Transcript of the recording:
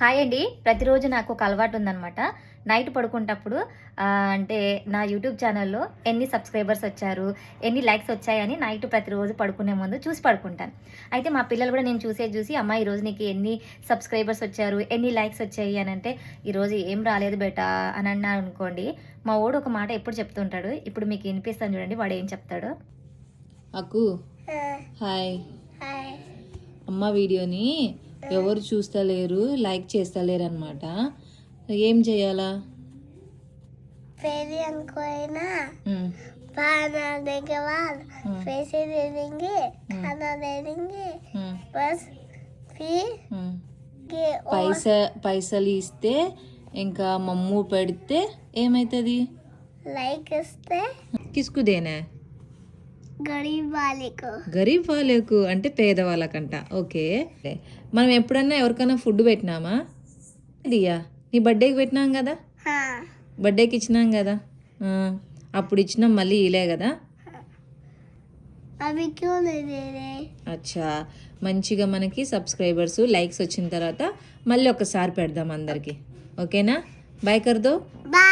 Hi అండి. ప్రతిరోజు నాకు ఒక అలవాటు ఉందన్నమాట. నైట్ పడుకుంటప్పుడు అంటే నా యూట్యూబ్ ఛానల్లో ఎన్ని సబ్స్క్రైబర్స్ వచ్చారు ఎన్ని లైక్స్ వచ్చాయని నైట్ ప్రతిరోజు పడుకునే ముందు చూసి పడుకుంటాను. అయితే మా పిల్లలు కూడా నేను చూసే చూసి అమ్మ ఈరోజు నీకు ఎన్ని సబ్స్క్రైబర్స్ వచ్చారు ఎన్ని లైక్స్ వచ్చాయి? అని అంటే ఈరోజు ఏం రాలేదు బేటా అని అన్నారు అనుకోండి. మా ఓడు ఒక మాట ఎప్పుడు చెప్తుంటాడు? ఇప్పుడు మీకు వినిపిస్తాను చూడండి వాడు ఏం చెప్తాడు? అకు హాయ్. అమ్మ వీడియోని ఎవరు చూస్తలేరు లైక్ చేస్తలేరు అనమాట ఏం చేయాలా? అనుకోయినా దగ్గర ఉమ్, బస్ ఫీ పైస పైసలు ఇస్తే ఇంకా మమ్ము పెడితే ఏమవుతుంది లైక్ ఇస్తే కిసుకుదేనా గరీబ్ వాళ్ళకు. అంటే పేదవాళ్ళకంట. ఓకే. మనం ఎప్పుడన్నా ఎవరికైనా ఫుడ్ పెట్టినామా? దియా నీ బర్త్డేకి పెట్టినాం కదా? బర్త్డేకి ఇచ్చినాం కదా? అప్పుడు ఇచ్చినాం మళ్ళీ ఇలే కదా? అచ్చా. మంచిగా మనకి సబ్స్క్రైబర్స్ లైక్స్ వచ్చిన తర్వాత మళ్ళీ ఒకసారి పెడదాం అందరికి. ఓకేనా? బాయ్ కర్దో. బాయ్.